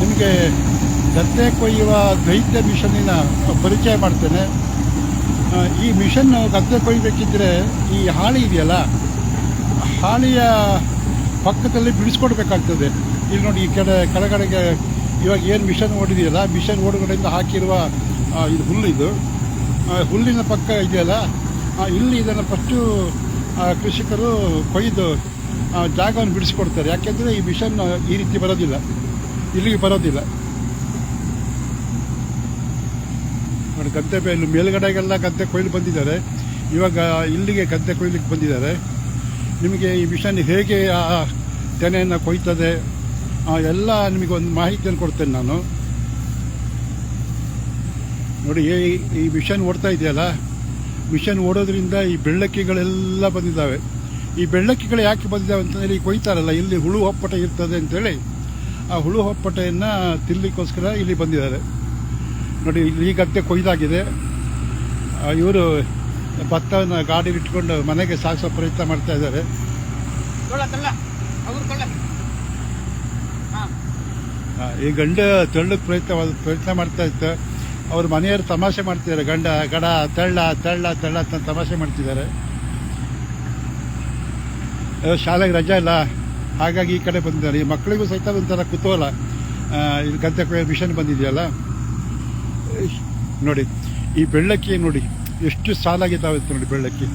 ನಿಮಗೆ ಗದ್ದೆ ಕೊಯ್ಯುವ ದೈತ್ಯ ಮಿಷನ್ನಿನ ಪರಿಚಯ ಮಾಡ್ತೇನೆ. ಈ ಮಿಷನ್ನು ಗದ್ದೆ ಕೊಯ್ಯಬೇಕಿದ್ರೆ ಈ ಹಾಳಿ ಇದೆಯಲ್ಲ ಹಾಳಿಯ ಪಕ್ಕದಲ್ಲಿ ಬಿಡಿಸ್ಕೊಡ್ಬೇಕಾಗ್ತದೆ. ಇಲ್ಲಿ ನೋಡಿ ಈ ಕಡೆ, ಕೆಳಗಡೆಗೆ ಇವಾಗ ಏನು ಮಿಷನ್ ಓಡಿದೆಯಲ್ಲ, ಮಿಷನ್ ಓಡುಗಡೆಯಿಂದ ಹಾಕಿರುವ ಇದು ಹುಲ್ಲು ಇದು. ಹುಲ್ಲಿನ ಪಕ್ಕ ಇದೆಯಲ್ಲ ಇಲ್ಲಿ ಇದನ್ನು ಫಸ್ಟು ಕೃಷಿಕರು ಕೊಯ್ದು ಜಾಗವನ್ನು ಬಿಡಿಸ್ಕೊಡ್ತಾರೆ. ಯಾಕೆಂದರೆ ಈ ಮಿಷನ್ ಈ ರೀತಿ ಬರೋದಿಲ್ಲ. ಇಲ್ಲಿಗೆ ಬರೋದಿಲ್ಲ. ನೋಡಿ, ಗದ್ದೆ ಬೇಲು ಮೇಲುಗಡೆಗೆಲ್ಲ ಗದ್ದೆ ಕೊಯ್ಲು ಬಂದಿದ್ದಾರೆ. ಇವಾಗ ಇಲ್ಲಿಗೆ ಗದ್ದೆ ಕೊಯ್ಲಿಕ್ಕೆ ಬಂದಿದ್ದಾರೆ. ನಿಮಗೆ ಈ ಮಿಷನ್ ಹೇಗೆ ಆ ತೆನೆಯನ್ನು ಕೊಯ್ತದೆ ಎಲ್ಲ ನಿಮಗೆ ಒಂದು ಮಾಹಿತಿಯನ್ನು ಕೊಡ್ತೇನೆ ನಾನು. ನೋಡಿ, ಈ ಮಿಷನ್ ಓಡ್ತಾ ಇದೆಯಲ್ಲ ಮಿಷನ್ ಓಡೋದ್ರಿಂದ ಈ ಬೆಳ್ಳಕ್ಕಿಗಳೆಲ್ಲ ಬಂದಿದ್ದಾವೆ. ಈ ಬೆಳ್ಳಕ್ಕಿಗಳು ಯಾಕೆ ಬಂದಿದ್ದಾವೆ ಅಂತಂದರೆ, ಈ ಕೊಯ್ತಾರಲ್ಲ, ಇಲ್ಲಿ ಹುಳು ಒಪ್ಪಟ ಇರ್ತದೆ ಅಂತೇಳಿ. ಆ ಹುಳು ಹೊಪ್ಪಟೆಯನ್ನು ತಿನ್ನಲಿಕ್ಕೋಸ್ಕರ ಇಲ್ಲಿ ಬಂದಿದ್ದಾರೆ. ನೋಡಿ ಇಲ್ಲಿ ಈ ಗದ್ದೆ ಕೊಯ್ದಾಗಿದೆ. ಇವರು ಭತ್ತವನ್ನು ಗಾಡಿ ಇಟ್ಕೊಂಡು ಮನೆಗೆ ಸಾಗಿಸೋ ಪ್ರಯತ್ನ ಮಾಡ್ತಾ ಇದ್ದಾರೆ. ಈ ಗಂಡ ತೆಳ್ಳಕ್ಕೆ ಪ್ರಯತ್ನ ಪ್ರಯತ್ನ ಮಾಡ್ತಾ ಇತ್ತು ಅವ್ರ ಮನೆಯವರು ತಮಾಷೆ ಮಾಡ್ತಿದ್ದಾರೆ. ಗಂಡ ಗಡ ತೆಳ್ಳ ತೆಳ್ಳ ತಳ್ಳ ಅಂತ ತಮಾಷೆ ಮಾಡ್ತಿದ್ದಾರೆ. ಶಾಲೆಗೆ ರಜೆ ಇಲ್ಲ. ಹಾಗಾಗಿ ಈ ಕಡೆ ಬಂದಿದ್ದಾರೆ. ಈ ಮಕ್ಕಳಿಗೂ ಸಹಿತ ಒಂಥರ ಕುತೂಹಲ. ಇಲ್ಲಿ ಗದ್ದೆ ಮಿಷನ್ ಬಂದಿದೆಯಲ್ಲ? ನೋಡಿ, ಈ ಬೆಳ್ಳಕ್ಕಿ ನೋಡಿ, ಎಷ್ಟು ಸಾಲಾಗಿದ್ದಾವೆ ನೋಡಿ ಬೆಳ್ಳಕ್ಕಿ.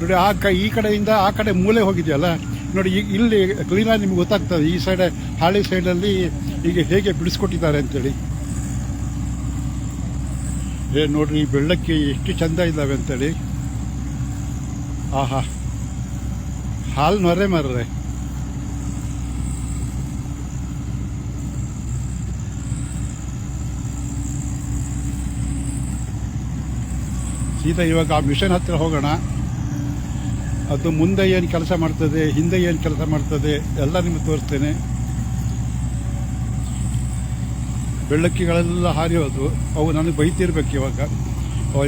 ನೋಡಿ, ಆ ಕ, ಈ ಕಡೆಯಿಂದ ಆ ಕಡೆ ಮೂಲೆ ಹೋಗಿದೆಯಲ್ಲ? ನೋಡಿ ಈಗ ಇಲ್ಲಿ ಕ್ಲೀನಾಗಿ ನಿಮ್ಗೆ ಗೊತ್ತಾಗ್ತದೆ, ಈ ಸೈಡ್ ಹಾಳಿ ಸೈಡಲ್ಲಿ ಈಗ ಹೇಗೆ ಬಿಡಿಸ್ಕೊಟ್ಟಿದ್ದಾರೆ ಅಂತೇಳಿ. ಏ, ನೋಡ್ರಿ, ಈ ಬೆಳ್ಳಕ್ಕಿ ಎಷ್ಟು ಚಂದ ಇದ್ದಾವೆ ಅಂತೇಳಿ. ಆಹಾ. ಹಾಲು ನೊರೆ ಮರ್ರೆ. ಸೀದಾ ಇವಾಗ ಆ ಮಿಷನ್ ಹತ್ತಿರ ಹೋಗೋಣ. ಅದು ಮುಂದೆ ಏನು ಕೆಲಸ ಮಾಡ್ತದೆ, ಹಿಂದೆ ಏನು ಕೆಲಸ ಮಾಡ್ತದೆ, ಎಲ್ಲ ನಿಮಗೆ ತೋರಿಸ್ತೇನೆ. ಬೆಳ್ಳಕ್ಕಿಗಳೆಲ್ಲ ಹಾರಿ ಹೋದ್ವು ಅವು ನನಗೆ ಬೈತಿರ್ಬೇಕು ಇವಾಗ.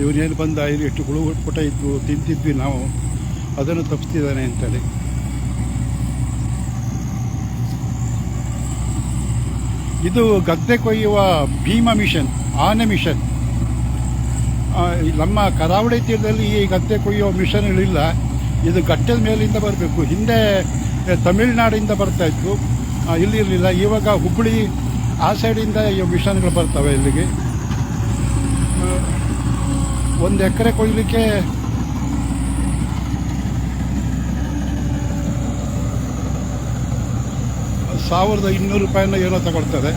ಇವನೇನು ಬಂದ, ಇಲ್ಲಿ ಎಷ್ಟು ಹುಳು ಪುಟ ಇತ್ತು ತಿಂತಿದ್ವಿ ನಾವು. ಅದನ್ನು ತಪ್ಪಿಸ್ತಿದ್ದಾನೆ ಅಂತೇಳಿ. ಇದು ಗದ್ದೆ ಕೊಯ್ಯುವ ಭೀಮ ಮಿಷನ್, ಆನೆ ಮಿಷನ್. ನಮ್ಮ ಕರಾವಳಿ ತೀರದಲ್ಲಿ ಈ ಗದ್ದೆ ಕೊಯ್ಯುವ ಮಿಷನ್ಗಳಿಲ್ಲ. ಇದು ಗಟ್ಟದ ಮೇಲಿಂದ ಬರಬೇಕು. ಹಿಂದೆ ತಮಿಳುನಾಡಿಂದ ಬರ್ತಾ ಇತ್ತು. ಇಲ್ಲಿ ಇರಲಿಲ್ಲ. ಇವಾಗ ಹುಬ್ಬಳ್ಳಿ ಆ ಸೈಡಿಂದ ಈ ಮಿಷನ್ಗಳು ಬರ್ತವೆ ಇಲ್ಲಿಗೆ. ಒಂದು ಎಕರೆ ಕೊಯ್ಲಿಕ್ಕೆ ಸಾವಿರದ ಇನ್ನೂರು ರೂಪಾಯಿನ ಏನೋ ತಗೊಳ್ತದೆ.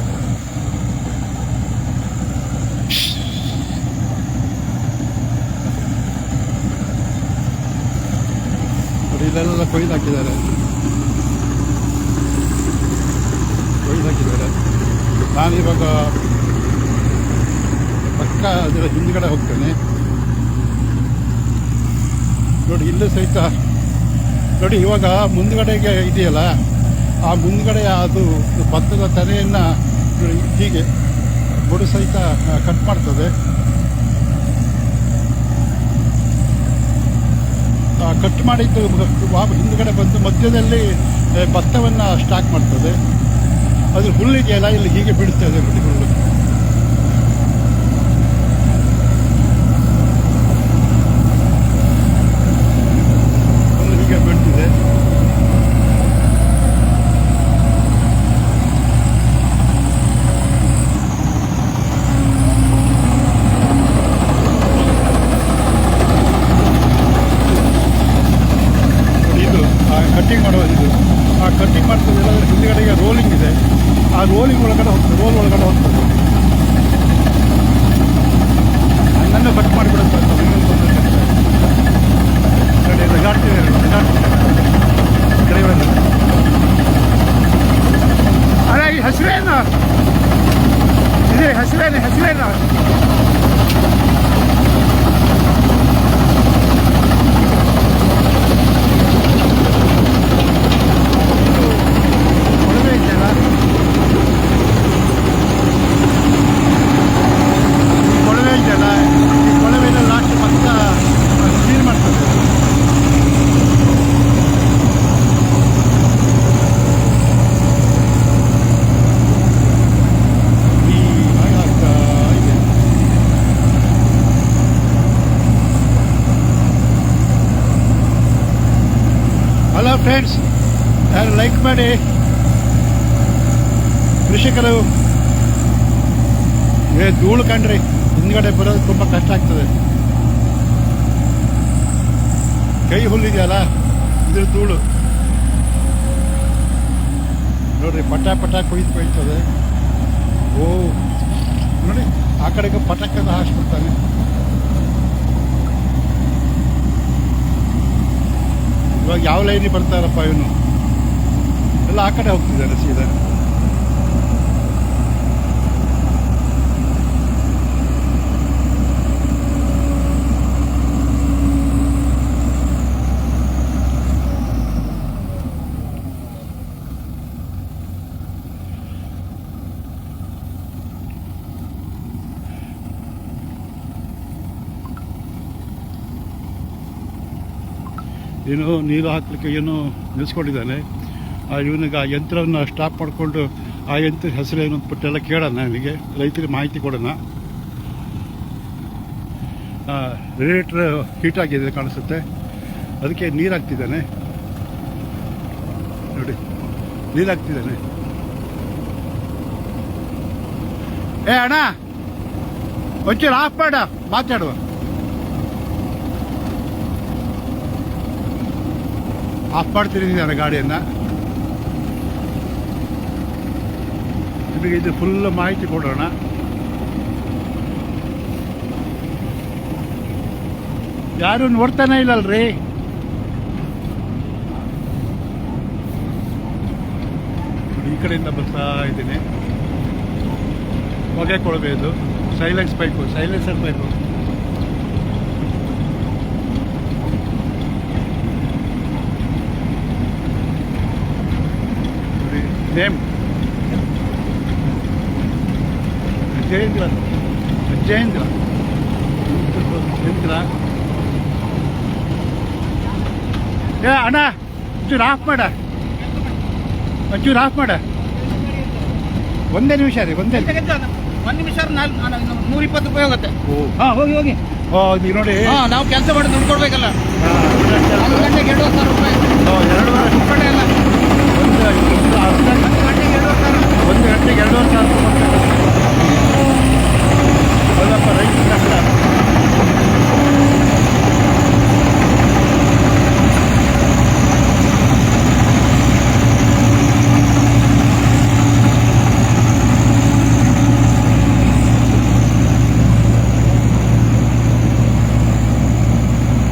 ಇಲ್ಲೆಲ್ಲ ಕೊಯ್ದು ಹಾಕಿದ್ದಾರೆ. ಕೊಯ್ದು ಹಾಕಿದ್ದಾರೆ. ನಾನಿವಾಗ ಪಕ್ಕ ಅದರ ಹಿಂದ್ಗಡೆ ಹೋಗ್ತೇನೆ. ನೋಡಿ, ಇಲ್ಲೂ ಸಹಿತ, ನೋಡಿ, ಇವಾಗ ಮುಂದ್ಗಡೆಗೆ ಇದೆಯಲ್ಲ? ಆ ಮುಂದ್ಗಡೆ ಅದು ಭತ್ತದ ತೆರೆಯನ್ನು ಹೀಗೆ ಬುಡು ಸಹಿತ ಕಟ್ ಮಾಡ್ತದೆ. ಕಟ್ ಮಾಡಿದ್ದು ಹಿಂದುಗಡೆ ಬಂದು ಮಧ್ಯದಲ್ಲಿ ಭತ್ತವನ್ನು ಸ್ಟಾಕ್ ಮಾಡ್ತದೆ. ಅದು ಹುಲ್ಲಿದೆಯಲ್ಲ, ಇಲ್ಲಿ ಹೀಗೆ ಹುಲ್ಲು ಹೀಗೆ ಬೀಳ್ತಿದೆ ನೋಡಿ ಇದು ಕಟ್ಟಿಂಗ್ ಮಾಡೋದು ಇದು ಆ ಕಟ್ಟಿಂಗ್ ಮಾಡ್ತದೆ ಎಲ್ಲಾದ್ರೂ ಹಿಂದ್ಗಡೆಗೆ ರೋಲಿಂಗ್ ಇದೆ ಆ ರೋಲಿಂಗ್ ಒಳಗಡೆ ಹೋಗ್ತದೆ ರೋಲ್ ಒಳಗಡೆ ಹೋಗ್ತದೆ ನನ್ನನ್ನು ಕಟ್ ಮಾಡಿಬಿಡುತ್ತೆ ಅಂತ ನನ್ನನ್ನು ಬಂದು ನೋಡಿ ರೆಗಾಡ್ತಿದೆ ರೆಗಾಡ್ತಿದೆ ಡ್ರೈವರ್ ಅಲ್ಲ ಈ ಹೆಸರೇನು ಇದೆ ಹೆಸರೇನು ಹೆಸರೇನು ಕೊಳವೆ ಇದೆಯಲ್ಲ ಈ ಕೊಳವೆ ಇದೆಯಲ್ಲ ಈ ಕೊಳವೆನ ಲಾಸ್ಟ್ ಫ್ರೆಂಡ್ಸ್ ಯಾರು ಲೈಕ್ ಮಾಡಿ ಕೃಷಿಕರು ಏ, ಧೂಳು ಕಂಡ್ರಿ ಹಿಂದ್ಗಡೆ ಬರೋದು ತುಂಬ ಕಷ್ಟ ಆಗ್ತದೆ. ಕೈ ಹುಲ್ಲಿದೆಯಲ್ಲ? ಇದ್ರ ಧೂಳು. ನೋಡ್ರಿ, ಪಟ ಪಟ ಕುಯ್ದು ಕೊಯ್ತದೆ. ಓ, ನೋಡಿ, ಆ ಕಡೆಗೆ ಪಟಕ್ಕನ್ನು ಹಾಕ್ಸ್ಬಿಡ್ತಾನೆ ಇವಾಗ ಯಾವ ಲೈನಿಗೆ ಬರ್ತಾರಪ್ಪ ಇವನು? ಎಲ್ಲ ಆ ಕಡೆ ಹೋಗ್ತಿದ್ದಾನೆ ಸೀದಾ. ಏನೋ ನೀರು ಹಾಕಲಿಕ್ಕೆ ಏನೋ ನಿಲ್ಲಿಸ್ಕೊಂಡಿದ್ದಾನೆ ಆ ಇವನಿಗೆ ಆ ಯಂತ್ರವನ್ನು ಸ್ಟಾಪ್ ಮಾಡಿಕೊಂಡು ಆ ಯಂತ್ರ ಏನು ಬಿಟ್ಟೆಲ್ಲ ಕೇಳೋಣ ನನಗೆ ರೈತರಿಗೆ ಮಾಹಿತಿ ಕೊಡೋಣ. ರೇಟ್ರ್ ಹೀಟ್ ಆಗಿದೆ ಕಾಣಿಸುತ್ತೆ. ಅದಕ್ಕೆ ನೀರು ಹಾಕ್ತಿದ್ದಾನೆ. ನೋಡಿ, ನೀರು ಹಾಕ್ತಿದ್ದಾನೆ. ಏ, ಅಣ್ಣ, ಒಂಚೂರು ಆಫ್ ಮಾಡ ಮಾತಾಡುವ ಆಫ್ ನಾನು ಗಾಡಿಯನ್ನು. ನಿಮಗೆ ಇದು ಫುಲ್ ಮಾಹಿತಿ ಕೊಡೋಣ. ಯಾರು ನೋಡ್ತಾನೆ ಇಲ್ಲಲ್ರಿ. ಈ ಕಡೆಯಿಂದ ಬರ್ತಾ ಇದ್ದೀನಿ. ಹೊಗೆ ಕೊಡಬೇಕು ಸೈಲೆನ್ಸ್ ಬೈಕು ಸೈಲೆನ್ಸರ್ ಬೇಕು ನೇಮ್ ಜಯೇಂದ್ರ ಜಯೇಂದ್ರ ಜಯೇಂದ್ರ ಏ ಅಣ್ಣ ಒಂಚೂರು ಆಫ್ ಮಾಡ. ಒಂಚೂರು ಆಫ್ ಮಾಡ. ಒಂದೇ ನಿಮಿಷ ರೀ ಒಂದೇ ಒಂದು ನಿಮಿಷ ನೂರ ಇಪ್ಪತ್ತು ರೂಪಾಯಿ ಹೋಗುತ್ತೆ. ಹಾ ಹೋಗಿ ಹೋಗಿ. ನೀವು ನೋಡಿ. ಹಾ ನಾವು ಕೆಲಸ ಮಾಡಿ ದುಡ್ಡು ಕೊಡ್ಬೇಕಲ್ಲ. ಎರಡು ಒಂದು ಗಂಟೆಗೆ ಎರಡುವರೆ ಸಾವಿರ ರೂಪಾಯಿ. ಎರಡು ಎರಡೂವರೆ. ಕಡೆ ಎಲ್ಲ ಒಂದು ಒಂದು ಅರ್ಧ ಒಂದು ಗಂಟೆಗೆ ಎರಡುವರೆ ಸಾವಿರ ಒಂದು ಗಂಟೆಗೆ ಎರಡೂವರೆ ಸಾವಿರ ರೂಪಾಯಿ ಕೊಡ್ತಾರೆ. ಹೌದಪ್ಪ ರೈತ ಕಷ್ಟ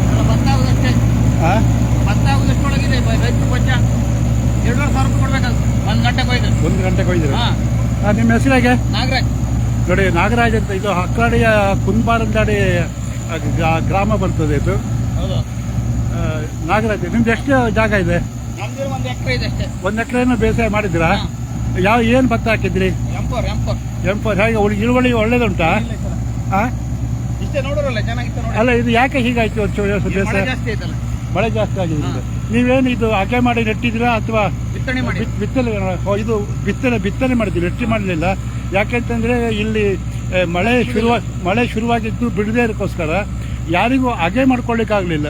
ಎಲ್ಲ ಭತ್ತ ಆಗುದಷ್ಟೇ ಆ? ಭತ್ತ ಆಗುದಷ್ಟೊಳಗಿದೆ ಬ- ರೈತರು ಪಂಚ ಎರಡುವರೆ ಸಾವಿರ ರೂಪಾಯಿ ಕೊಡ್ಬೇಕಲ್ಲ ಒಂದು ಗಂಟೆ ಕೊಯ್ದು ಒಂದು ಗಂಟೆಗೆ ಹೋಗಿದ್ದೀರಿ ಹಾ ಆ, ನಿಮ್ಮ ಹೆಸರು ಹೇಗೆ? ನಾಗರಾಜ್. ನೋಡಿ ನಾಗರಾಜ್ ಅಂತ ಇದು ಹಕ್ಕಾಡಿಯ ಕುಂಬಾರಂದಾಡಿ ಗ್ರಾಮ ಬರ್ತದೆ ಇದು. ನಾಗರಾಜ್ ನಿಮ್ದು ಎಷ್ಟು ಜಾಗ ಇದೆ? ಒಂದು ಎಕರೆ ಎಕರೆನ ಬೇಸಾಯ ಮಾಡಿದ್ದೀರಾ? ಹಾ. ಯಾವ ಏನು ಭತ್ತ ಹಾಕಿದ್ರಿ ಎಂಪೋರ್ ಹೇಗೆ ಉಳಿ- ಇಳುವಳಿ ಒಳ್ಳೇದುಂಟಾ? ಅಲ್ಲ ಇದು ಯಾಕೆ ಹೀಗಾಯ್ತು ಬೇಸಾಯ? ಮಳೆ ಜಾಸ್ತಿ ಆಗಿದೆ. ನೀವೇನು ಇದು ಅಗೆ ಮಾಡಿ ನೆಟ್ಟಿದ್ದೀರಾ ಅಥವಾ ಬಿತ್ತನೆ ಮಾಡಿ ಬಿತ್ತನೆ ಇದು ಬಿತ್ತನೆ ಬಿತ್ತನೆ ಮಾಡಿದ್ವಿ ನೆಟ್ಟಿ ಮಾಡಲಿಲ್ಲ. ಯಾಕೆಂತಂದ್ರೆ ಇಲ್ಲಿ ಮಳೆ ಶುರುವ ಮಳೆ ಶುರುವಾಗಿದ್ದು ಬಿಡದೇ ಇರೋಕ್ಕೋಸ್ಕರ ಯಾರಿಗೂ ಹಾಗೆ ಮಾಡ್ಕೊಳ್ಳಿಕ್ಕಾಗಲಿಲ್ಲ.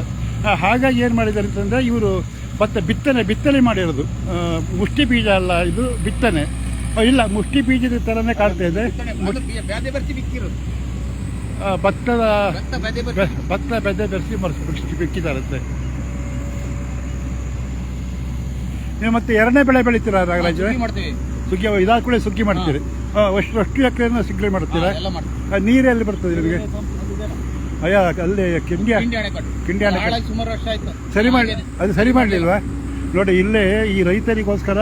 ಹಾಗಾಗಿ ಏನು ಮಾಡಿದ್ದಾರೆ ಅಂತಂದ್ರೆ ಇವರು ಭತ್ತ ಬಿತ್ತನೆ ಬಿತ್ತನೆ ಮಾಡಿರೋದು. ಮುಷ್ಟಿ ಬೀಜ ಅಲ್ಲ ಇದು ಬಿತ್ತನೆ. ಇಲ್ಲ ಮುಷ್ಟಿ ಬೀಜದ ಥರನೇ ಕಾಣ್ತಾ ಇದೆ. ಭತ್ತದ ಭತ್ತ ಬೆದೆ ಬೆರೆಸಿ. ಮರ್ಸಿ ಬಿಕ್ಕಿದಾರಂತೆ ನೀವು ಮತ್ತೆ ಎರಡನೇ ಬೆಳೆ ಬೆಳಿತೀರಾ ನಾಗರಾಜ್? ಸುಗ್ಗಿ ಮಾಡ್ತೀವಿ. ಸುಗ್ಗಿ ಇದಾದ ಕೂಡ ಸುಗ್ಗಿ ಮಾಡ್ತೀರಿ. ಅಷ್ಟು ಅಷ್ಟು ಎಕರೆನ ಸುಗ್ಗಿ ಮಾಡ್ತೀರಾ? ನೀರೆಲ್ಲಿ ಎಲ್ಲ ಮಾಡ್ತೀವಿ. ನೀರು ಎಲ್ಲಿ ಬರ್ತದೆ ನಿಮಗೆ? ಅಯ್ಯ ಅಲ್ಲಿ ಕಿಂಡಿ ಕಿಂಡಿ ಅಣೆಕಟ್ಟು ಕಿಂಡಿ ಅಣೆಕಟ್ಟು. ಹಾಳಾಗಿ ಸುಮಾರು ವರ್ಷ ಆಯ್ತು. ಸರಿ ಮಾಡಿ ಅದು ಸರಿ ಮಾಡಲಿಲ್ವಾ? ನೋಡಿ ಇಲ್ಲೇ ಈ ರೈತರಿಗೋಸ್ಕರ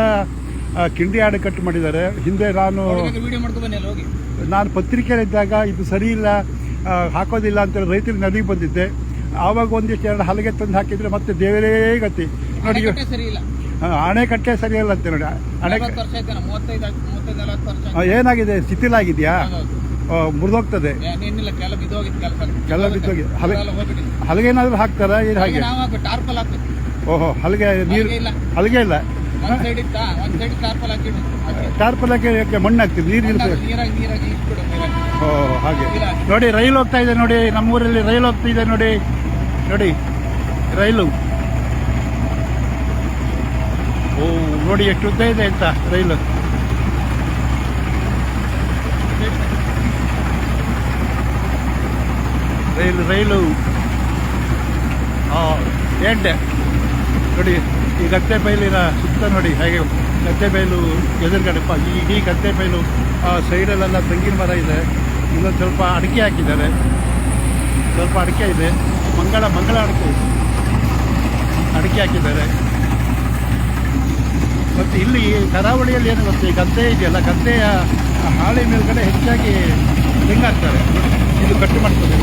ಕಿಂಡಿ ಕಿಂಡಿ ಅಣೆಕಟ್ಟು ಮಾಡಿದ್ದಾರೆ. ಹಿಂದೆ ನಾನು ವಿಡಿಯೋ ಮಾಡ್ಕೊ ಬನ್ನಿ ಅಲ್ಲಿ ಹೋಗಿ. ನಾನು ಪತ್ರಿಕೆಯಲ್ಲಿದ್ದಾಗ ಇದು ಸರಿ ಇಲ್ಲ ಆ, ಹಾಕೋದಿಲ್ಲ ಅಂತ ರೈತರು ನದಿಗೆ ಬಂದಿದ್ದೆ. ಆವಾಗ ಒಂದಿಷ್ಟು ಎರಡು ಹಲಗೆ ತಂದು ಹಾಕಿದ್ರೆ ಮತ್ತೆ ದೇವರೇ ಗತಿ. ನೋಡಿ ಅಣೆಕಟ್ಟೆ ಸರಿ ಇಲ್ಲ. ಆ, ಅಣೆಕಟ್ಟೆ ಸರಿ ಇಲ್ಲ ಅಂತ ನೋಡಿ ಆ, ಏನಾಗಿದೆ? ಶಿಥಿಲಾಗಿದೆಯಾ ಆಗಿದ್ಯಾ? ಮುರಿದೋಗ್ತದೆ. ಬಿದ್ದೋಗಿ ಹಲಗೆ ಏನಾದ್ರು ಹಾಕ್ತಾರ? ಏನು ಹಾಗೆ? ಓಹೋ ಹಲಗೆ ನೀರು ಹಲಗೆ ಇಲ್ಲ. ಟಾರ್ಪಲ್ ಹಾಕಿ. ಮಣ್ಣು ಹಾಕ್ತಿವಿ ನೀರು ಇರ್ತದೆ ಓ ಹಾಗೆ. ನೋಡಿ ರೈಲು ಹೋಗ್ತಾ ಇದೆ ನೋಡಿ ನಮ್ಮೂರಲ್ಲಿ ರೈಲು ಹೋಗ್ತಾ ಇದೆ ನೋಡಿ. ನೋಡಿ ರೈಲು. ನೋಡಿ ಎಷ್ಟು ಉದ್ದ ಇದೆ ಅಂತ ರೈಲು. ರೈಲು ರೈಲು. ಎಂಟೆ. ನೋಡಿ, ಈ ಗದ್ದೆ ಬೈಲಿನ ಸುತ್ತ ನೋಡಿ, ಹಾಗೆ ಗದ್ದೆ ಬೈಲು ಎದುರುಗಡೆ. ಈ ಇಡೀ ಗತ್ತೆ ಬೈಲು ಆ ಸೈಡಲ್ಲೆಲ್ಲ ತೆಂಗಿನ ಮರ ಇದೆ. ಇನ್ನೊಂದು ಸ್ವಲ್ಪ ಅಡಿಕೆ ಹಾಕಿದ್ದಾರೆ. ಸ್ವಲ್ಪ ಅಡಿಕೆ ಇದೆ. ಮಂಗಳ ಮಂಗಳ ಅಡಿಕೆ ಅಡಿಕೆ ಹಾಕಿದ್ದಾರೆ. ಮತ್ತು ಇಲ್ಲಿ ಕರಾವಳಿಯಲ್ಲಿ ಏನು ಗೊತ್ತೆ ಗದ್ದೆ ಇದೆಯಲ್ಲ, ಗದ್ದೆಯ ಹಾಳೆ ಮೇಲ್ಗಡೆ ಹೆಚ್ಚಾಗಿ ತೆಂಗಾಗ್ತಾರೆ. ಇದು ಕಟ್ಟು ಮಾಡ್ತದೆ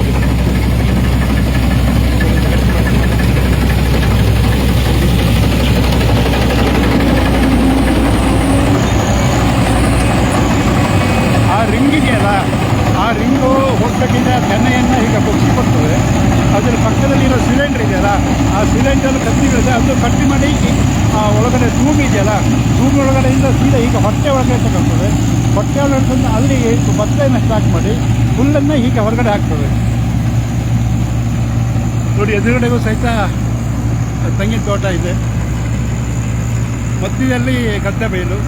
ಆ ರಿಂಗ್ ಇದೆಯಲ್ಲ ಆ ರಿಂಗು ಈಗ ಕೊಡ್ತದೆ ಅದರ ಪಕ್ಕದಲ್ಲಿರೋ ಸಿಲಿಂಡರ್ ಇದೆಯಲ್ಲ, ಆ ಸಿಲಿಂಡರ್ ಕತ್ತಿ ಬೀಳುತ್ತೆ ಅದು ಕಟ್ಟಿ ಮಾಡಿ ಒಳಗಡೆ ಭೂಮಿ ಇದೆಯಲ್ಲ ತೂಮ್ ಒಳಗಡೆಯಿಂದ ಸೀದಾ ಈಗ ಹೊಟ್ಟೆ ಒಳಗಡೆ ತಗೊಳ್ತದೆ. ಹೊಟ್ಟೆ ಒಳಗಡೆ ತಂದು ಅಲ್ಲಿ ಭತ್ತೆಯನ್ನು ಸ್ಟಾಕ್ ಮಾಡಿ ಹುಲ್ಲನ್ನು ಹೀಗೆ ಹೊರಗಡೆ ಹಾಕ್ತದೆ. ನೋಡಿ, ಎದುರುಗಡೆಗೂ ಸಹಿತ ತೆಂಗಿನ ತೋಟ ಇದೆ. ಮಧ್ಯದಲ್ಲಿ ಗದ್ದೆ ಬಯಲು.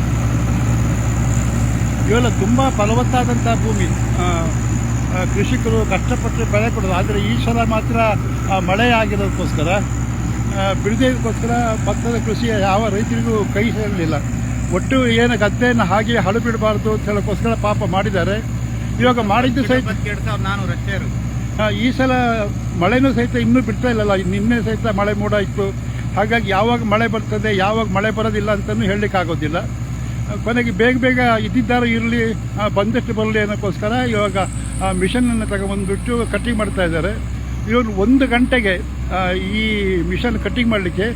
ಇವೆಲ್ಲ ತುಂಬ ಫಲವತ್ತಾದಂಥ ಭೂಮಿ. ಕೃಷಿಕರು ಕಷ್ಟಪಟ್ಟು ಬೆಳೆ ಕೊಡೋದು. ಆದರೆ ಈ ಸಲ ಮಾತ್ರ ಮಳೆ ಆಗಿರೋದಕ್ಕೋಸ್ಕರ ಬಿಡದೇದಕ್ಕೋಸ್ಕರ ಬಿಡದಿದ್ದಕ್ಕೋಸ್ಕರ ಭತ್ತದ ಕೃಷಿ ಯಾವ ರೈತರಿಗೂ ಕೈ ಸೇರಲಿಲ್ಲ. ಒಟ್ಟು ಏನು ಗದ್ದೆಯನ್ನು ಹಾಗೆ ಹಳು ಬಿಡಬಾರ್ದು ಅಂತ ಹೇಳೋಕ್ಕೋಸ್ಕರ ಪಾಪ ಮಾಡಿದ್ದಾರೆ. ಇವಾಗ ಮಾಡಿದ್ದು ಸಹಿತ ನಾನು ಈ ಸಲ ಮಳೆನೂ ಸಹಿತ ಇನ್ನೂ ಬಿಡ್ತಾ ಇಲ್ಲಲ್ಲ. ನಿನ್ನೆ ಸಹಿತ ಮಳೆ ಮೋಡ ಇತ್ತು. ಹಾಗಾಗಿ ಯಾವಾಗ ಮಳೆ ಬರ್ತದೆ ಯಾವಾಗ ಮಳೆ ಬರೋದಿಲ್ಲ ಅಂತಲೂ ಹೇಳಲಿಕ್ಕೆ ಆಗೋದಿಲ್ಲ ಆ, ಕೊನೆಗೆ ಬೇಗ ಬೇಗ ಇದ್ದಿದ್ದಾರೆ ಇರಲಿ ಬಂದಷ್ಟು ಬರಲಿ ಅನ್ನೋಕ್ಕೋಸ್ಕರ ಇವಾಗ ಆ ಮಿಷನನ್ನು ತಗೊಂಬಂದುಬಿಟ್ಟು ಕಟ್ಟಿಂಗ್ ಮಾಡ್ತಾ ಇದ್ದಾರೆ. ಇವರು ಒಂದು ಗಂಟೆಗೆ ಈ ಮಿಷನ್ ಕಟ್ಟಿಂಗ್ ಮಾಡಲಿಕ್ಕೆ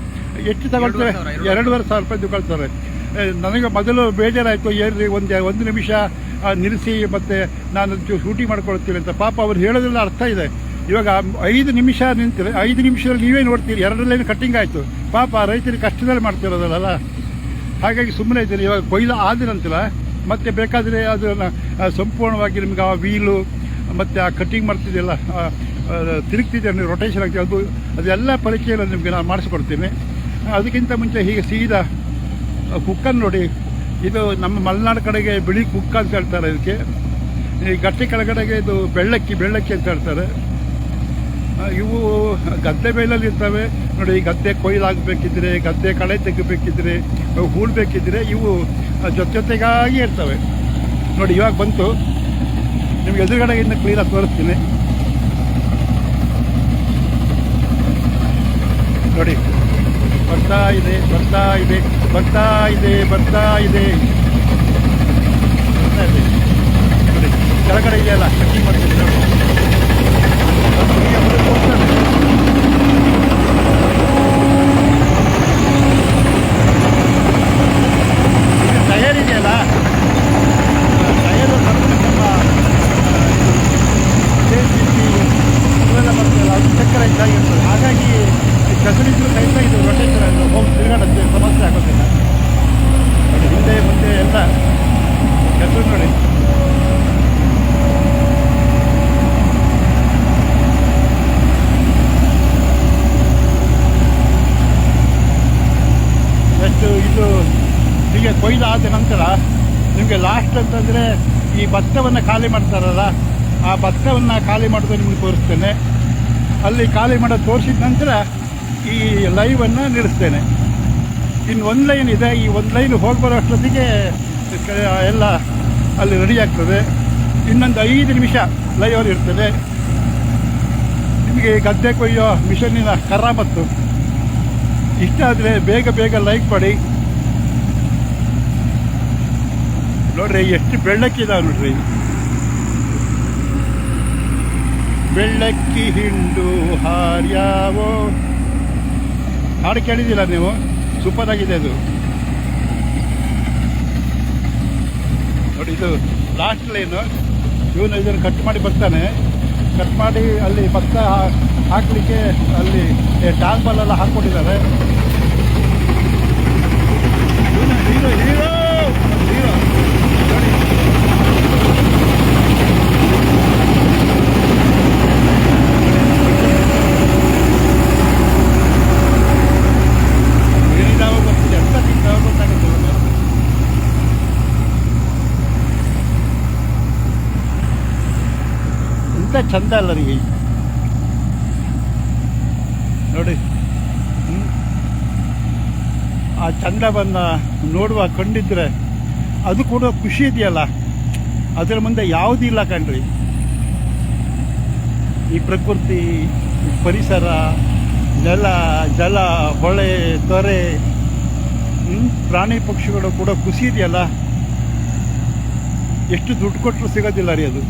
ಎಷ್ಟು ತಗೊಳ್ತಾರೆ? ಎರಡೂವರೆ ಸಾವಿರ, ರೂಪಾಯಿ ತಗೊಳ್ತಾರೆ. ನನಗೆ ಮೊದಲು ಬೇಜಾರಾಯಿತು ಏರಿ ಒಂದು ಒಂದು ನಿಮಿಷ ನಿಲ್ಲಿಸಿ ಮತ್ತೆ ನಾನು ಶೂಟಿಂಗ್ ಮಾಡ್ಕೊಳ್ತೀನಿ ಅಂತ. ಪಾಪ ಅವ್ರು ಹೇಳೋದ್ರಲ್ಲಿ ಅರ್ಥ ಇದೆ. ಇವಾಗ ಐದು ನಿಮಿಷ ನಿಂತಿದೆ ಐದು ನಿಮಿಷದಲ್ಲಿ ನೀವೇ ನೋಡ್ತೀರಿ ಎರಡರಲ್ಲೇನು ಕಟ್ಟಿಂಗ್ ಆಯಿತು. ಪಾಪ ರೈತರಿಗೆ ಕಷ್ಟದಲ್ಲಿ ಮಾಡ್ತಿರೋದಲ್ಲ ಹಾಗಾಗಿ ಸುಮ್ಮನೆ ಇದ್ದೀನಿ. ಇವಾಗ ಕೊಯ್ಲು ಆದ ನಂತರ ಮತ್ತೆ ಬೇಕಾದರೆ ಅದನ್ನು ಸಂಪೂರ್ಣವಾಗಿ ನಿಮ್ಗೆ ಆ ವೀಲು, ಮತ್ತು ಆ ಕಟ್ಟಿಂಗ್ ಮಾಡ್ತಿದೆಯಲ್ಲ ತಿರುಗ್ತಿದ್ದೆ ನೀವು ರೊಟೇಷನ್ ಆಗ್ತಿದೆ. ಅದು, ಅದೆಲ್ಲ ಪರಿಚಯ ನಿಮಗೆ ನಾನು ಮಾಡಿಸ್ಕೊಡ್ತೀನಿ. ಅದಕ್ಕಿಂತ ಮುಂಚೆ ಹೀಗೆ ಸೀದಾ ಕುಕ್ಕನ್ನು ನೋಡಿ. ಇದು ನಮ್ಮ ಮಲೆನಾಡು ಕಡೆಗೆ ಬಿಳಿ ಕುಕ್ಕ ಅಂತ ಹೇಳ್ತಾರೆ ಇದಕ್ಕೆ. ಈ ಗಟ್ಟಿ ಕೆಳಗಡೆಗೆ ಇದು ಬೆಳ್ಳಕ್ಕಿ ಬೆಳ್ಳಕ್ಕಿ ಅಂತ ಹೇಳ್ತಾರೆ. ಇವು ಗದ್ದೆ ಮೇಲಲ್ಲಿ ಇರ್ತವೆ. ನೋಡಿ ಗದ್ದೆ ಕೊಯ್ಲಾಗಬೇಕಿದ್ರೆ, ಗದ್ದೆ ಕಳೆ ತೆಗಿಬೇಕಿದ್ರೆ ಹೂಳ್ಬೇಕಿದ್ರೆ ಇವು ಜೊತೆ ಜೊತೆಗಾಗಿ ಇರ್ತವೆ. ನೋಡಿ, ಇವಾಗ ಬಂತು. ನಿಮ್ಗೆ ಎದುರುಗಡೆಯಿಂದ ಕ್ಲೀನಾಗಿ ತೋರಿಸ್ತೀನಿ. ನೋಡಿ, ಬರ್ತಾ ಇದೆ ಬರ್ತಾ ಇದೆ ಬರ್ತಾ ಇದೆ ಬರ್ತಾ ಇದೆ. ಬರ್ತಾ ಇದೆ. ಕೆಳಗಡೆ ಇದೆಯಲ್ಲ ಕಟ್ಟಿ ಮಾಡ್ತೀನಿ ನೋಡಿ ಅದು ಹೀಗೆ ಮುಂದೆ ಹೋಗ್ತಾನೆ. ಈಗ ಟಯರ್ ಇದೆಯಲ್ಲ ಟಯರ್ ನಮ್ಮ JCB ಇವೆಲ್ಲ ಬರ್ತದಲ್ಲ ಅದು ಚಕ್ರ ಇದ್ದಾಗಿರ್ತದೆ ಹಾಗಾಗಿ ಕಸರಿದ್ರು ಸಹಿತ ಇದು ರೊಟೇಷನ್ ಹೋಗಿ ತಿರುಗಾಡೋಕ್ಕೆ ಸಮಸ್ಯೆ ಆಗೋದಿಲ್ಲ ನೋಡಿ ಹಿಂದೆ ಮುಂದೆ ಎಲ್ಲ ಹೆಸರು ನೋಡಿ ಎಷ್ಟು ಇದು ಹೀಗೆ ಕೊಯ್ದಾದ ನಂತರ ನಿಮಗೆ ಲಾಸ್ಟ್ ಅಂತಂದರೆ ಈ ಭತ್ತವನ್ನು ಖಾಲಿ ಮಾಡ್ತಾರಲ್ಲ, ಆ ಭತ್ತವನ್ನು ಖಾಲಿ ಮಾಡೋದು ನಿಮಗೆ ತೋರಿಸ್ತೇನೆ. ಅಲ್ಲಿ ಖಾಲಿ ಮಾಡೋದು ತೋರಿಸಿದ ನಂತರ ಈ ಲೈವನ್ನು ನಿಲ್ಲಿಸ್ತೇನೆ ಇನ್ನು ಒಂದು ಲೈನ್ ಇದೆ, ಈ ಒಂದು ಲೈನ್ ಹೋಗಿ ಬರೋ ಅಷ್ಟೊತ್ತಿಗೆ ಎಲ್ಲ ಅಲ್ಲಿ ರೆಡಿ ಆಗ್ತದೆ. ಇನ್ನೊಂದು ಐದು ನಿಮಿಷ ಲೈವರ್ ಇರ್ತದೆ. ನಿಮಗೆ ಗದ್ದೆ ಕೊಯ್ಯೋ ಮಿಷನ್ನಿನ ಕರಾಮತ್ತು ಇಷ್ಟ ಆದರೆ ಬೇಗ ಬೇಗ ಲೈಕ್ ಮಾಡಿ. ನೋಡ್ರಿ, ಎಷ್ಟು ಬೆಳ್ಳಕ್ಕಿದಾವೆ ನೋಡ್ರಿ. ಬೆಳ್ಳಕ್ಕಿ ಹಿಂಡು ಹಾರ್ಯಾವೋ. ಹಾಡು ಕೇಳಿದಿಲ್ಲ ನೀವು? ಸೂಪರ್ ಆಗಿದೆ ಅದು. ನೋಡಿ, ಇದು ಲಾಸ್ಟ್ ಲೈನು ಇವನು ಇದನ್ನು ಕಟ್ ಮಾಡಿ ಬರ್ತಾನೆ. ಕಟ್ ಮಾಡಿ ಅಲ್ಲಿ ಭತ್ತ ಹಾಕಲಿಕ್ಕೆ ಅಲ್ಲಿ ಟಾಲ್ಬಲ್ ಎಲ್ಲ ಹಾಕ್ಕೊಂಡಿದ್ದಾರೆ. ಹೀರೋ ಹೀರೋ ಚಂದ ಅಲ್ಲ ರೀ ನೋಡಿ. ಆ ಚಂದವನ್ನು ನೋಡುವ ಕಂಡಿದ್ರೆ ಅದು ಕೂಡ ಖುಷಿ ಇದೆಯಲ್ಲ. ಅದರ ಮುಂದೆ ಯಾವುದಿಲ್ಲ ಕಣ್ರಿ. ಈ ಪ್ರಕೃತಿ ಪರಿಸರ, ನೆಲ, ಜಲ, ಹೊಳೆ, ತೊರೆ ಪ್ರಾಣಿ ಪಕ್ಷಿಗಳು ಕೂಡ ಖುಷಿ ಇದೆಯಲ್ಲ. ಎಷ್ಟು ದುಡ್ಡು ಕೊಟ್ಟರು ಸಿಗೋದಿಲ್ಲ ರೀ ಅದು.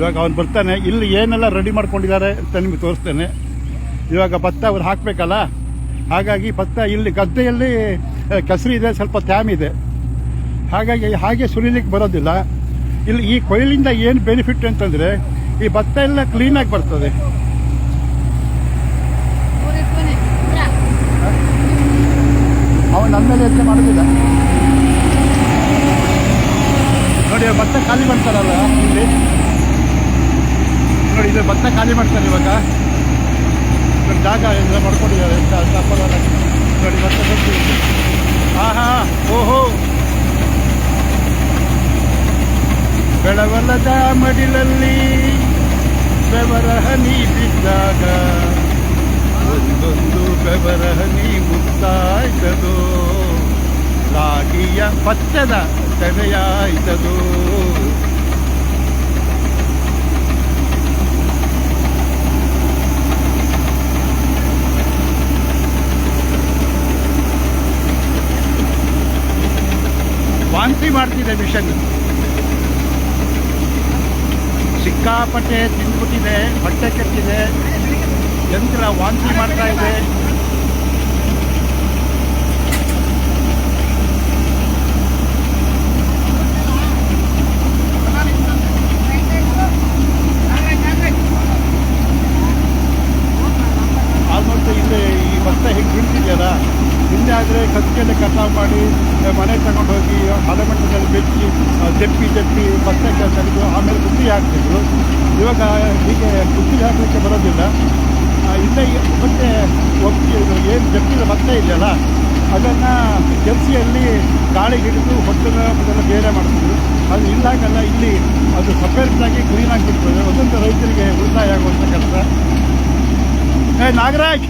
ಇವಾಗ ಅವನು ಬರ್ತಾನೆ. ಇಲ್ಲಿ ಏನೆಲ್ಲ ರೆಡಿ ಮಾಡ್ಕೊಂಡಿದ್ದಾರೆ ಅಂತ ನಿಮಗೆ ತೋರಿಸ್ತೇನೆ. ಇವಾಗ ಭತ್ತ ಅವ್ರು ಹಾಕಬೇಕಲ್ಲ? ಹಾಗಾಗಿ ಭತ್ತ ಇಲ್ಲಿ ಗದ್ದೆಯಲ್ಲಿ ಕೆಸರಿದೆ ಇದೆ, ಸ್ವಲ್ಪ ತ್ಯಾಮ್ ಇದೆ. ಹಾಗಾಗಿ ಹಾಗೆ ಸುರಿಲಿಕ್ಕೆ ಬರೋದಿಲ್ಲ. ಇಲ್ಲಿ ಈ ಕೊಯ್ಲಿಂದ ಏನು ಬೆನಿಫಿಟ್ ಅಂತಂದರೆ, ಈ ಭತ್ತ ಎಲ್ಲ ಕ್ಲೀನಾಗಿ ಬರ್ತದೆ. ಅವನು ನನ್ನ ಮೇಲೆ ಮಾಡೋದಿಲ್ಲ. ನೋಡಿ, ಭತ್ತ ಖಾಲಿ ಬರ್ತಾರಲ್ಲ ಇಲ್ಲಿ. ನೋಡಿ, ಇದು ಭತ್ತ ಖಾಲಿ ಮಾಡ್ತಾರೆ ಇವಾಗ. ಜಾಗ ಎಲ್ಲ ಮಾಡ್ಕೊಂಡಿದ್ದಾರೆ ನೋಡಿ, ಭತ್ತ ಬಂದು ಆಹಾ, ಓಹೋ. ಬೆಳವಲದ ಮಡಿಲಲ್ಲಿ ಬೆವರ ಹನಿ ಬಿದ್ದಾಗ ಒಂದೊಂದು ಬೆವರ ಹನಿ ಮುಕ್ತಾಯ್ತದೋ ರಾಗಿಯ ಪತ್ತದ ತೆರೆಯಾಯ್ತದೋ. ವಾಂತಿ ಮಾಡ್ತಿದೆ ಮಿಷನ್. ಸಿಕ್ಕಾಪಟ್ಟೆ ತಿಂದ್ಬಿಟ್ಟಿದೆ ಹೊಟ್ಟೆ ಕೆಟ್ಟಿದೆ ಯಂತ್ರ ವಾಂತಿ ಮಾಡ್ತಾ ಇದೆ ಆಲ್ಮೋಸ್ಟ್ ಇಲ್ಲಿ ಈ ಭತ್ತ ಹೇಗೆ ಬೀಳ್ತಿದೆಯಲ್ಲ ಹಿಂದೆ ಆದರೆ ಕತ್ತಿಗೆಲ್ಲ ಕಟಾವು ಮಾಡಿ ಆ, ಮನೆ ತಗೊಂಡು ಹೋಗಿ ಹಲಮಟ್ಟದಲ್ಲಿ ಬೆಚ್ಚಿ ಆ, ಜಪ್ಪಿ ಜಪ್ಪಿ ಭತ್ತಕ್ಕೆ ತೆಗೆದು ಆಮೇಲೆ ಬುದ್ಧಿ ಹಾಕ್ತಿದ್ರು ಇವಾಗ ಹೀಗೆ ಬುದ್ಧಿ ಹಾಕಲಿಕ್ಕೆ ಬರೋದಿಲ್ಲ ಆ, ಇಲ್ಲೇ ಈ- ಮತ್ತೆ ಒಪ್ಪಿ ಏನು ಜಪ್ಪಿದ ಭತ್ತ ಇದೆಯಲ್ಲ ಅದನ್ನು ಜರ್ಸಿಯಲ್ಲಿ ಗಾಳಿ ಹಿಡಿದು ಹೊಟ್ಟೆನ ಅದೆಲ್ಲ ಬೇರೆ ಮಾಡ್ತಿದ್ರು ಅದು ಇಲ್ಲಾಗಲ್ಲ ಇಲ್ಲಿ ಅದು ಸಪರೇಟಾಗಿ ಕ್ಲೀನ್ ಆಗಿರ್ತದೆ ಒಂದೊಂದು ರೈತರಿಗೆ ಉಳಿತಾಯ ಆಗುವಂಥ ಕೆಲಸ ಏ ನಾಗರಾಜ್.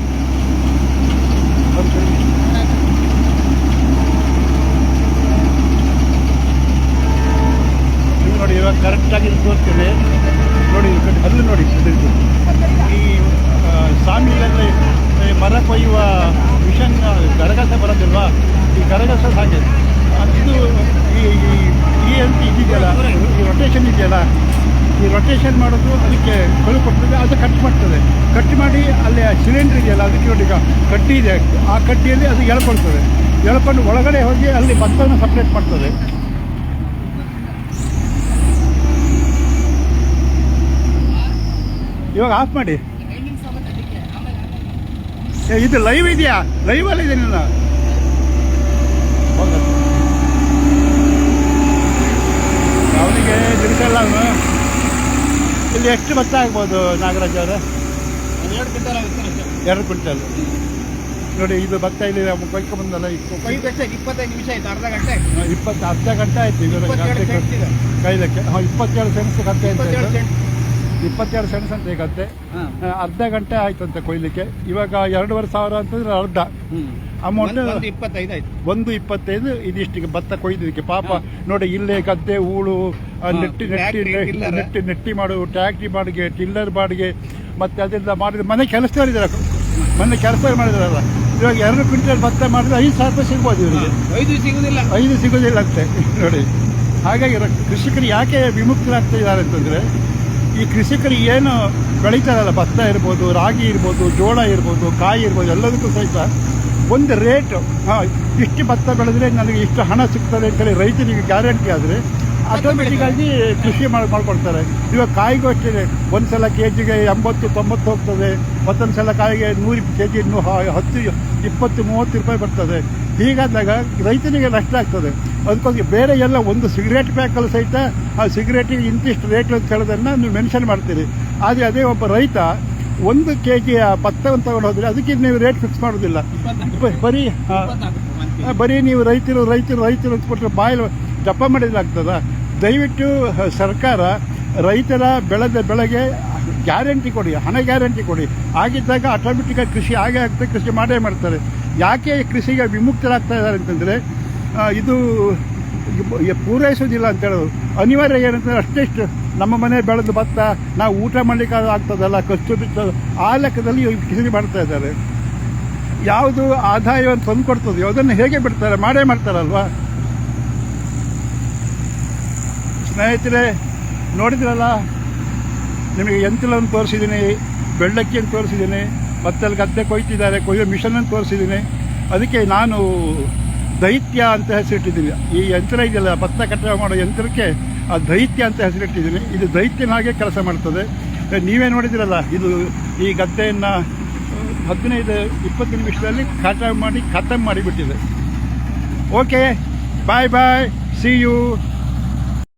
ನೋಡಿ, ಇವಾಗ ಕರೆಕ್ಟಾಗಿ ತೋರಿಸ್ತೀನಿ. ನೋಡಿ ಅಲ್ಲಿ ನೋಡಿ ಈ ಸಾಮಿಲಲ್ಲಿ ಮರ ಕೊಯ್ಯುವ ಮಿಷನ್ ಕರಗಸ ಬರೋದಿಲ್ವಾ ಈ ಕರಗಸ ಹಾಗೆ. ಇದು ಈ, ಈ- ಎಂಟಿ ಅಂತ ಇದೆಯಲ್ಲ ಈ ರೊಟೇಷನ್ ಇದೆಯಲ್ಲ ಈ ರೊಟೇಷನ್ ಮಾಡೋದು ಅದಕ್ಕೆ ಕಳು ಕೊಡ್ತದೆ, ಅದು ಕಟ್ ಮಾಡ್ತದೆ. ಕಟ್ ಮಾಡಿ ಅಲ್ಲಿ ಸಿಲಿಂಡರ್ ಇದೆಯಲ್ಲ, ಅದಕ್ಕೆ ನೋಡಿ ಈಗ ಕಡ್ಡಿ ಇದೆ. ಆ ಕಡ್ಡಿಯಲ್ಲಿ ಅದು ಎಳ್ಕೊಳ್ತದೆ. ಎಳ್ಕೊಂಡು ಒಳಗಡೆ ಹೋಗಿ ಅಲ್ಲಿ ಭತ್ತವನ್ನು ಸಪ್ರೇಟ್ ಮಾಡ್ತದೆ. ಇವಾಗ ಆಫ್ ಮಾಡಿ. ಇದು ಲೈವ್ ಇದೆಯಾ? ಲೈವ್ ಅಲ್ಲಿ ಇದೆ ನಿನ್ನ. ಅವನಿಗೆ ತಿಳಿಸಲ್ಲ ಅವನು. ಇಲ್ಲಿ ಎಷ್ಟು ಭತ್ತ ಆಗ್ಬೋದು ನಾಗರಾಜ್ ಅವರ? ಎರಡು ಕ್ವಿಂಟಲ್ ಆಗುತ್ತೆ ಅಷ್ಟೇ. ಎರಡು ಕ್ವಿಂಟಲ್. ನೋಡಿ ಇದು ಭತ್ತ ಇಲ್ಲಿ ಕೊಯ್ಕೊಂಬಂದಲ್ಲ ಬಂದಲ್ಲ ಇಪ್ಪತ್ತೈದು ನಿಮಿಷ ಆಯ್ತು ಅರ್ಧ ಗಂಟೆ ಇಪ್ಪತ್ತು ಅರ್ಧ ಗಂಟೆ ಆಯ್ತು ಕೈಲಕ್ಕೆ. ಹಾಂ ಇಪ್ಪತ್ತೇಳು ಸೆಣಸು ಗಂಟೆ ಇಪ್ಪತ್ತೆರಡು ಸೆಣಸು ಅಂತ ಆ, ಅರ್ಧ ಗಂಟೆ ಆಯ್ತಂತೆ ಕೊಯ್ಲಿಕ್ಕೆ. ಇವಾಗ ಎರಡೂವರೆ ಸಾವಿರ ಅಂತಂದ್ರೆ ಅರ್ಧ. ಅಮೌಂಟ್ ಒಂದು- ಇಪ್ಪತ್ತೈದು ಆಯ್ತು. ಒಂದು ಇಪ್ಪತ್ತೈದು ಇದಿಷ್ಟಿಗೆ ಭತ್ತ ಕೊಯ್ದಿದ್ದಕ್ಕೆ ಪಾಪ. ನೋಡಿ ಇಲ್ಲೇ ಗದ್ದೆ ಹೂಳು ನೆಟ್ಟಿ ನೆಟ್ಟಿ ನೆಟ್ಟಿ ನೆಟ್ಟಿ ಮಾಡು ಟ್ಯಾಕ್ಟ್ರಿ ಬಾಡಿಗೆ ಟಿಲ್ಲರ್ ಬಾಡಿಗೆ ಮತ್ತೆ ಅದೆಲ್ಲ ಮಾಡಿದ್ರೆ ಮನೆ ಕೆಲಸದವರಿದ್ದಾರೆ ಮನೆ ಕೆಲಸ ಮಾಡಿದಾರಲ್ಲ. ಇವಾಗ ಎರಡು ಕ್ವಿಂಟಲ್ ಭತ್ತ ಮಾಡಿದ್ರೆ ಐದು ಸಾವಿರ ರೂಪಾಯಿ ಸಿಗ್ಬೋದು ಇವರಿಗೆ. ಐದು ಸಿಗೋದಿಲ್ಲ. ಐದು ಸಿಗೋದಿಲ್ಲ ಅಂತೆ. ನೋಡಿ ಹಾಗಾಗಿ ಕೃಷಿಕರು ಯಾಕೆ ವಿಮುಕ್ತರಾಗ್ತಾ ಇದ್ದಾರೆ ಅಂತಂದರೆ ಈ ಕೃಷಿಕರು ಏನು ಬೆಳೀತಾರಲ್ಲ ಭತ್ತ ಇರ್ಬೋದು ರಾಗಿ ಇರ್ಬೋದು ಜೋಳ ಇರ್ಬೋದು ಕಾಯಿ ಇರ್ಬೋದು ಎಲ್ಲದಕ್ಕೂ ಸಹಿತ ಒಂದು ರೇಟ್ ಇಷ್ಟು ಭತ್ತ ಬೆಳೆದ್ರೆ ನನಗೆ ಇಷ್ಟು ಹಣ ಸಿಗ್ತದೆ ಅಂತೇಳಿ ರೈತರಿಗೆ ಗ್ಯಾರಂಟಿ ಆದರೆ ಆಟೋಮೆಟಿಕ್ಕಾಗಿ ಕೃಷಿ ಮಾಡಿ, ಮಾಡ್ಕೊಳ್ತಾರೆ. ಇವಾಗ ಕಾಯಿಗೂ ಅಷ್ಟೇ ಒಂದು ಸಲ ಕೆ ಜಿಗೆ ಎಂಬತ್ತು, ತೊಂಬತ್ತು ಹೋಗ್ತದೆ. ಮತ್ತೊಂದು ಸಲ ಕಾಯಿಗೆ ನೂರು ಕೆ ಜಿ ಹತ್ತು, ಇಪ್ಪತ್ತು, ಮೂವತ್ತು ರೂಪಾಯಿ ಬರ್ತದೆ. ಹೀಗಾದಾಗ ರೈತನಿಗೆ ನಷ್ಟ ಆಗ್ತದೆ. ಅದಕ್ಕೋಗಿ ಬೇರೆ ಎಲ್ಲ ಒಂದು ಸಿಗರೇಟ್ ಪ್ಯಾಕಲ್ಲಿ ಸಹಿತ ಆ ಸಿಗರೇಟಿಗೆ ಇಂತಿಷ್ಟು ರೇಟ್ ಅಂತ ಹೇಳೋದನ್ನು ನೀವು ಮೆನ್ಷನ್ ಮಾಡ್ತೀರಿ. ಆದರೆ ಅದೇ ಒಬ್ಬ ರೈತ ಒಂದು ಕೆ ಜಿಯ ಭತ್ತವನ್ನು ತಗೊಂಡು ಹೋದರೆ ಅದಕ್ಕೆ ನೀವು ರೇಟ್ ಫಿಕ್ಸ್ ಮಾಡೋದಿಲ್ಲ. ಬರೀ ಬರೀ ನೀವು ರೈತರು ರೈತರು ರೈತರು ಅಂತ ಕೊಟ್ಟರೆ ಬಾಯಲ್ಲಿ ಜಪ ಮಾಡಿದಾಗ್ತದ ದಯವಿಟ್ಟು ಸರ್ಕಾರ ರೈತರ ಬೆಳೆದ ಬೆಳೆಗೆ ಗ್ಯಾರಂಟಿ ಕೊಡಿ ಹಣ ಗ್ಯಾರಂಟಿ ಕೊಡಿ. ಆಗಿದ್ದಾಗ ಆಟೋಮೆಟಿಕ್ಕಾಗಿ ಕೃಷಿ ಹಾಗೆ ಆಗ್ತದೆ ಕೃಷಿ ಮಾಡೇ ಮಾಡ್ತಾರೆ. ಯಾಕೆ ಕೃಷಿಗೆ ವಿಮುಕ್ತರಾಗ್ತಾ ಇದ್ದಾರೆ ಅಂತಂದರೆ ಇದು ಪೂರೈಸೋದಿಲ್ಲ ಅಂತ ಹೇಳೋದು. ಅನಿವಾರ್ಯ ಏನಂತಂದ್ರೆ ಅಷ್ಟೆಷ್ಟು ನಮ್ಮ ಮನೆ ಬೆಳೆದು ಭತ್ತ ನಾವು ಊಟ ಮಾಡಲಿಕ್ಕೆ ಆಗ್ತದಲ್ಲ, ಖರ್ಚು ಬಿತ್ತದ ಆ ಲೆಕ್ಕದಲ್ಲಿ ಕೃಷಿ ಮಾಡ್ತಾ ಇದ್ದಾರೆ. ಯಾವುದು ಆದಾಯವನ್ನು ತಂದು ಕೊಡ್ತದೆ, ಅದನ್ನು ಹೇಗೆ ಬಿಡ್ತಾರೆ, ಮಾಡೇ ಮಾಡ್ತಾರಲ್ವಾ? ಸ್ನೇಹಿತರೆ, ನೋಡಿದ್ರಲ್ಲ? ನಿಮಗೆ ಯಂತ್ರವನ್ನು ತೋರಿಸಿದ್ದೀನಿ, ಬೆಳ್ಳಕ್ಕಿಯನ್ನು ತೋರಿಸಿದ್ದೀನಿ, ಮತ್ತಲ್ಲಿ ಗದ್ದೆ ಕೊಯ್ತಿದ್ದಾರೆ, ಕೊಯ್ಯೋ ಮಿಷನನ್ನು ತೋರಿಸಿದ್ದೀನಿ. ಅದಕ್ಕೆ ನಾನು ದೈತ್ಯ ಅಂತ ಹೆಸರಿಟ್ಟಿದ್ದೀನಿ. ಈ ಯಂತ್ರ ಇದೆಯಲ್ಲ, ಭತ್ತ ಕಟಾವು ಮಾಡೋ ಯಂತ್ರಕ್ಕೆ ಆ ದೈತ್ಯ ಅಂತ ಹೆಸರಿಟ್ಟಿದ್ದೀನಿ. ಇದು ದೈತ್ಯನ ಹಾಗೆ ಕೆಲಸ ಮಾಡ್ತದೆ. ನೀವೇ ನೋಡಿದಿರಲ್ಲ ಇದು ಈ ಗದ್ದೆಯನ್ನು ಹದಿನೈದು, ಇಪ್ಪತ್ತು ನಿಮಿಷದಲ್ಲಿ ಕಟಾವು ಮಾಡಿ, ಖತಮ್ ಮಾಡಿಬಿಟ್ಟಿದೆ. Okay bye bye see you